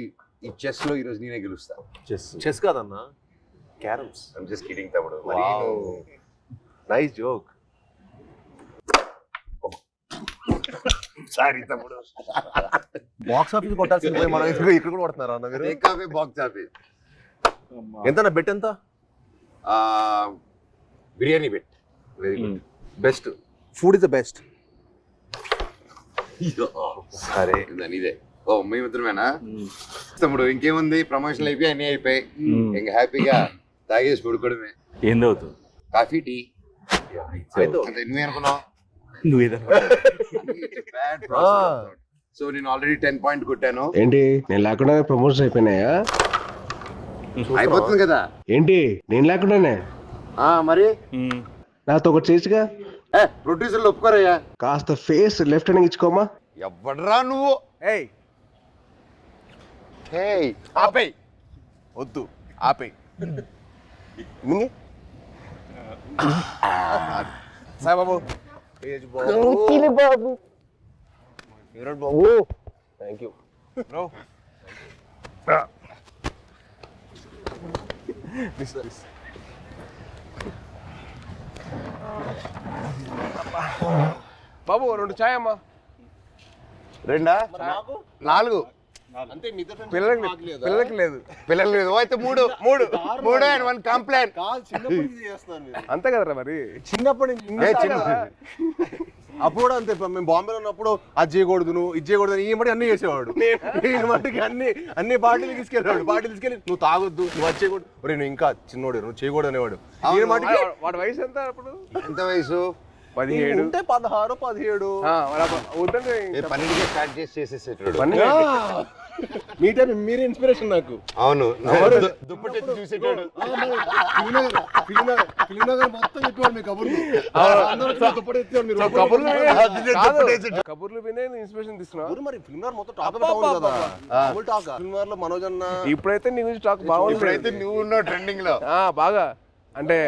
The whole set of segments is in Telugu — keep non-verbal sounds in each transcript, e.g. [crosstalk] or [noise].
ఈ చెస్లో ఈరోజు నేనే గెలుస్తా. చెస్. చెస్ కాదన్నా క్యారమ్స్. ఐమ్ జస్ట్ కిడింగ్ తమ్ముడు. మరి నైస్ జోక్ సారీ తమ్ముడు. బాక్స్ ఆఫీస్ కొట్టాల్సింది పోయి మనం ఇక్కడ కూడా కొడుతున్నారా అన్న మీరు? టేక్ ఆఫ్ బాక్స్ ఆఫీస్ ఎంత బెట్ ఎంత? Biryani bet very good best food is the best సరే. ఇదే. ఓ మేమిద్దరమేనా తమ్ముడు ఇంకేముంది? ప్రమోషన్లు అయిపోయి అన్ని అయిపోయి. ఇంకా హ్యాపీగా తాగేసి పడుకోవడమే. అవుతుంది కాఫీ టీ. అంటే [laughs] సో నేను ఆల్రెడీ టెన్ పాయింట్ కొట్టాను. ఏంటి? నేను లేకుండా ప్రమోషన్ అయిపోయినాయా? అయిపోతుంది కదా. ఏంటి? నేను లేకుండానే? ఆ మరి? నాతో ఒకటి చేసిగా? ఏ ప్రొడ్యూసర్లు ఒప్పుకోరయ్యా. కాస్త ఫేస్ లెఫ్ట్ హ్యాండ్ ఇచ్చుకోమా? ఎవడరా నువ్వు? ఏయ్ హే ఆపేయ్. వద్దు. ఆపేయ్. మింగి సాయిబాబు. ఏజ్ బాబు. విరాట్ బాబు. Thank you bro. Please please బాబు రెండు ఛాయ్ అమ్మా. రెండా? నాలుగు. పిల్లలకి పిల్లలకి లేదు. పిల్లలు లేదు. ఓ, అయితే మూడు మూడు మూడు అండ్ వన్ కంప్లైంట్ అంతే కదరా మరి? చిన్నప్పటి అప్పుడు అంతే మేము బాంబేలో ఉన్నప్పుడు అది చేయకూడదు నువ్వు ఇది చేయకూడదు అని ఈ మటుకు అన్ని చేసేవాడు. ఈ మటుకి అన్ని అన్ని బాటిల్ తీసుకెళ్ళాడు బాటిల్ తీసుకెళ్ళి నువ్వు తాగొద్దు నువ్వు అది చేయకూడదు. ఒరేయ్ నువ్వు ఇంకా చిన్నోడు నువ్వు చేయకూడదు అనేవాడు వాడి వయసు ఎంత అప్పుడు? ఎంత వయసు? పదిహేడు. ఉంటే పదహారు పదిహేడు. పన్నెండుకే స్టార్ట్ చేసి చేసేసేటాడు. [laughs] మీ టైం మీరే ఇన్స్పిరేషన్ నాకు. అవును. దుప్పటి చూసేటాడు. మొత్తం చెప్పేవాడు మీ కబుర్లు. దుప్పటి ఎత్తేవాడు మీరు. వినే ఇన్స్పిరేషన్ మరి మొత్తం టాప్. కదా. డబుల్ టాక్లో మనోజ్ అన్న. ఇప్పుడైతే నీ గురించి టాక్ బాగుంది. ఇప్పుడైతే నువ్వు ఉన్నావు ట్రెండింగ్లో. ఆ, బాగా. అంటే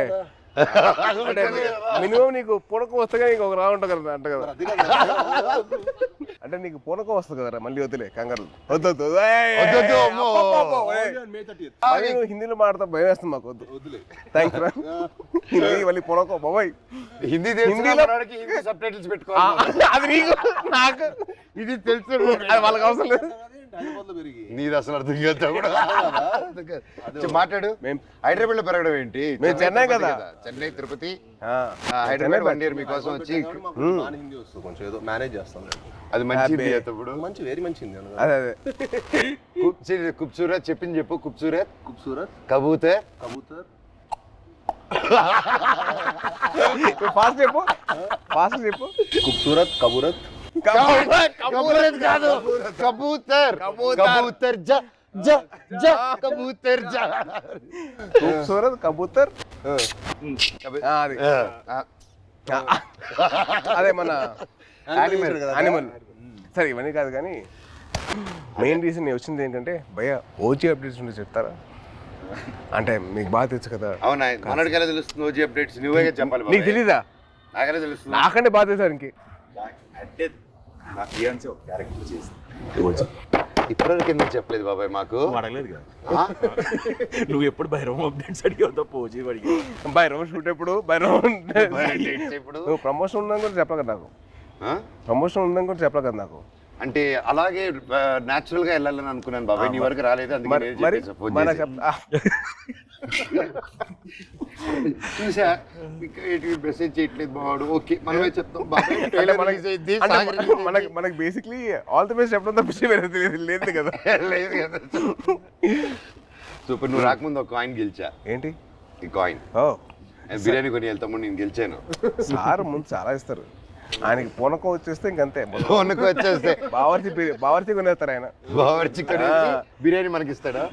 మినిమం నీకు పూనకం వస్తే నీకు ఒక రా ఉంటుంది కదా అంట కదా. అంటే నీకు పూనకం వస్తుంది కదా మళ్ళీ వద్దులే కంగారు వద్దు వద్దొద్దు, నువ్వు హిందీలో మాట్లాడతా భయం వేస్తుంది మాకు వద్దు. థ్యాంక్స్ రా హిందీ మళ్ళీ పూనకం బాబాయ్. హిందీ హిందీ సబ్ టైటిల్స్ ఆ, పెట్టుకోవాలి అది నీకు నాకు. ఇది తెలుసు. అది వాళ్ళకి అవసరం లేదు. నీది అసలు అర్థం చేస్తా కూడా. మాట్లాడు. హైదరాబాద్లో పెరగడం ఏంటి? మేము చెన్నై కదా. చెన్నై తిరుపతి హైదరాబాద్ వన్ ఇయర్ మీకోసం వచ్చి హిందీ కొంచెం. ఏదో మేనేజ్ చేస్తాం అది మంచిది మంచి వెరీ మంచిది అదే అదే. కుప్సూరత్ చెప్పింది చెప్పు కుప్సూరత్. కుప్సూరత్. కబూతర్. కబూతర్. [laughs] ఫాస్ట్ చెప్పు. ఫాస్ట్ చెప్పు. కుప్సూరత్ కబూరత్. కాదు. కబూతర్. కబూతర్. జ జ జ. కబూతర్ జ. ఖూబ్సూరత్ కబూతర్? అదే. మన యానిమల్ యానిమల్ సరే ఇవన్నీ కాదు కానీ మెయిన్ రీజన్ వచ్చింది ఏంటంటే భయ ఓజీ అప్డేట్స్ ఉంటే చెప్తారా? అంటే మీకు బాగా తెలుసు కదా. అవునా? మనకి ఎలా తెలుస్తుంది ఓజీ అప్డేట్స్. నువ్వే చెప్పాలి నీకు తెలీదా? తెలుస్తుంది. నాకంటే బాగా తెలుసు ఇంకే. నా ఫియాన్సీ ఒక క్యారెక్టర్ చేసింది ఇప్పటివరకు ఎందుకు చెప్పలేదు బాబాయ్ మాకు? నువ్వు అడగలేదు కదా? నువ్వు ఎప్పుడు భైరవం అప్డేట్స్ అడిగావు తప్ప ఓజీ అడిగావు. బైరవం షూట్ ఎప్పుడు? బైరవం dates ఎప్పుడు? నువ్వు ప్రమోషన్ ఉందని కూడా చెప్పలే కదా నాకు? ప్రమోషన్ ఉందని కూడా చెప్పలే కదా నాకు. అంటే అలాగే నాచురల్గా వెళ్ళాలని అనుకున్నాను బాబాయ్. నీ వరకు రాలేదు అందుకే చేసి. మెసేజ్ చేయట్లేదు బావాడు. ఓకే మనమే చెప్తాం. మనకి. మనకి బేసిక్లీ ఆల్ ది బెస్ట్ చెప్పడం తప్పించి వేరే తెలియదు లేదు కదా. [laughs] లేదు కదా. సో ఇప్పుడు నువ్వు రాకముందు ఒక కాయిన్ గెలిచా. ఏంటి? ఈ కాయిన్ ఓ. బిర్యానీ కొని వెళ్తాము నేను గెలిచాను. సార్ ముందు చాలా ఇస్తారు. ఆయనకి పూనకం వచ్చేస్తే ఇంకంతే. ఫోన్కి వచ్చేస్తే. బావర్చి బావర్చి కొనేస్తారు ఆయన. బావర్చి బిర్యానీ మనకి ఇస్తాడా